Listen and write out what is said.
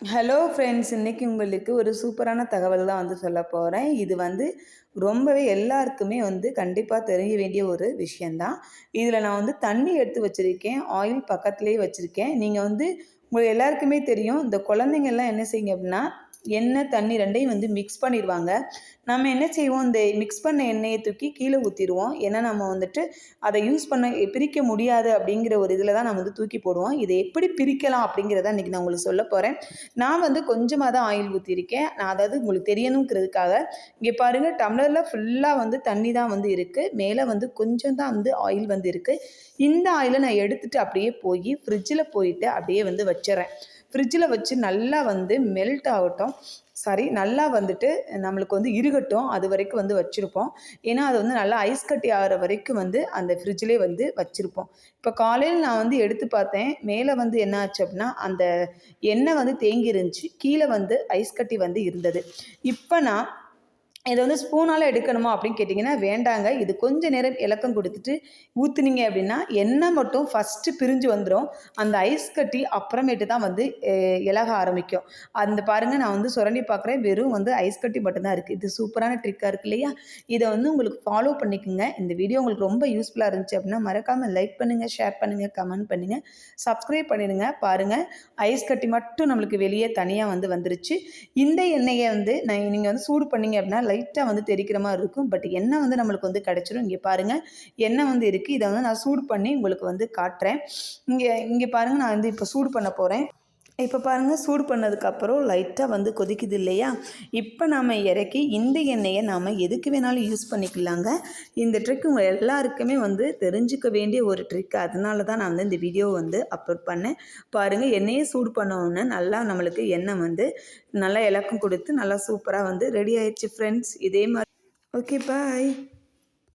Hello friends இன்றைக்கி உங்களுக்கு ஒரு சூப்பரான தகவல் தான் வந்து சொல்ல போகிறேன் இது வந்து ரொம்பவே எல்லாருக்குமே வந்து கண்டிப்பாக தெரிய வேண்டிய ஒரு விஷயந்தான் இதில் நான் வந்து தண்ணி எடுத்து வச்சுருக்கேன் ஆயில் பக்கத்துலேயே வச்சுருக்கேன். நீங்கள் வந்து உங்களுக்கு எல்லாருக்குமே தெரியும் இந்த குழந்தைங்கள்லாம் என்ன செய்யுங்க அப்படின்னா எண்ணெய் தண்ணி ரெண்டையும் வந்து மிக்ஸ் பண்ணிடுவாங்க. நம்ம என்ன செய்வோம்? இந்த மிக்ஸ் பண்ண எண்ணெயை தூக்கி கீழே ஊற்றிடுவோம் ஏன்னா நம்ம வந்துட்டு அதை யூஸ் பண்ண பிரிக்க முடியாது அப்படிங்கிற ஒரு இதில் தான் நம்ம வந்து தூக்கி போடுவோம். இதை எப்படி பிரிக்கலாம் அப்படிங்கிறத இன்றைக்கி நான் உங்களுக்கு சொல்ல போகிறேன் நான் வந்து கொஞ்சமாக தான் ஆயில் ஊற்றிருக்கேன் நான் அதாவது உங்களுக்கு தெரியணுங்கிறதுக்காக இங்கே பாருங்கள் டம்ளரில் ஃபுல்லாக வந்து தண்ணி தான் வந்து இருக்குது மேலே வந்து கொஞ்சம் தான் வந்து ஆயில் வந்து இருக்குது இந்த ஆயிலை நான் எடுத்துகிட்டு அப்படியே போய் ஃப்ரிட்ஜில் போயிட்டு அப்படியே வந்து வச்சிடறேன். ஃப்ரிட்ஜில் வச்சு நல்லா வந்து மெல்ட் ஆகட்டும். சாரி நல்லா வந்துட்டு நம்மளுக்கு வந்து இருகட்டும் அது வரைக்கும் வந்து வச்சுருப்போம். ஏன்னா அது வந்து நல்லா ஐஸ் கட்டி ஆகிற வரைக்கும் வந்து அந்த ஃப்ரிட்ஜ்லேயே வந்து வச்சுருப்போம். இப்போ காலையில் நான் வந்து எடுத்து பார்த்தேன். மேலே வந்து என்ன ஆச்சு அப்படின்னா அந்த எண்ணெய் வந்து தேங்கி இருந்துச்சு. கீழே வந்து ஐஸ் கட்டி வந்து இருந்தது. இப்போ நான் இதை வந்து ஸ்பூனால் எடுக்கணுமா அப்படின்னு கேட்டிங்கன்னா வேண்டாங்க. இது கொஞ்சம் நேரம் இலக்கம் கொடுத்துட்டு ஊற்றுனீங்க அப்படின்னா எண்ணெய் மட்டும் ஃபஸ்ட்டு பிரிஞ்சு வந்துடும் அந்த ஐஸ் கட்டி அப்புறமேட்டு தான் வந்து இலக ஆரம்பிக்கும். அந்த பாருங்கள் நான் வந்து சுரண்டி பார்க்குறேன். வெறும் வந்து ஐஸ் கட்டி மட்டும்தான் இருக்குது இது சூப்பரான ட்ரிக்காக இருக்குது இல்லையா? இதை வந்து உங்களுக்கு ஃபாலோ பண்ணிக்கோங்க. இந்த வீடியோ உங்களுக்கு ரொம்ப யூஸ்ஃபுல்லாக இருந்துச்சு அப்படின்னா மறக்காமல் லைக் பண்ணுங்கள் ஷேர் பண்ணுங்கள் கமெண்ட் பண்ணுங்கள் சப்ஸ்கிரைப் பண்ணிடுங்க. பாருங்கள் ஐஸ் கட்டி மட்டும் நம்மளுக்கு வெளியே தனியாக வந்து வந்துருச்சு. இந்த எண்ணெயை வந்து நான் நீங்கள் வந்து சூடு பண்ணிங்க அப்படின்னா லைட்டாக வந்து தெரிக்கிற மாதிரி இருக்கும். பட் எண்ணெய் வந்து நம்மளுக்கு வந்து கிடச்சிரும்? இங்கே பாருங்கள் எண்ணெய் வந்து இருக்குது இதை வந்து நான் சூடு பண்ணி உங்களுக்கு வந்து காட்டுறேன். இங்கே இங்கே பாருங்கள் நான் வந்து இப்போ சூடு பண்ண போகிறேன் இப்போ பாருங்கள் சூடு பண்ணதுக்கப்புறம் லைட்டாக வந்து கொதிக்குது இல்லையா? இப்போ நாம் இறக்கி இந்த எண்ணெயை நாம் எதுக்கு வேணாலும் யூஸ் பண்ணிக்கலாங்க. இந்த ட்ரிக் உங்கள் எல்லாருக்குமே வந்து தெரிஞ்சுக்க வேண்டிய ஒரு ட்ரிக் அதனால தான் நான் வந்து இந்த வீடியோ வந்து அப்லோட் பண்ணேன். பாருங்கள் எண்ணெயை சூடு பண்ணோன்னு நல்லா நம்மளுக்கு எண்ணெய் வந்து நல்லா இலக்கம் கொடுத்து நல்லா சூப்பராக வந்து ரெடி ஆயிடுச்சு ஃப்ரெண்ட்ஸ் இதே மாதிரி. Okay bye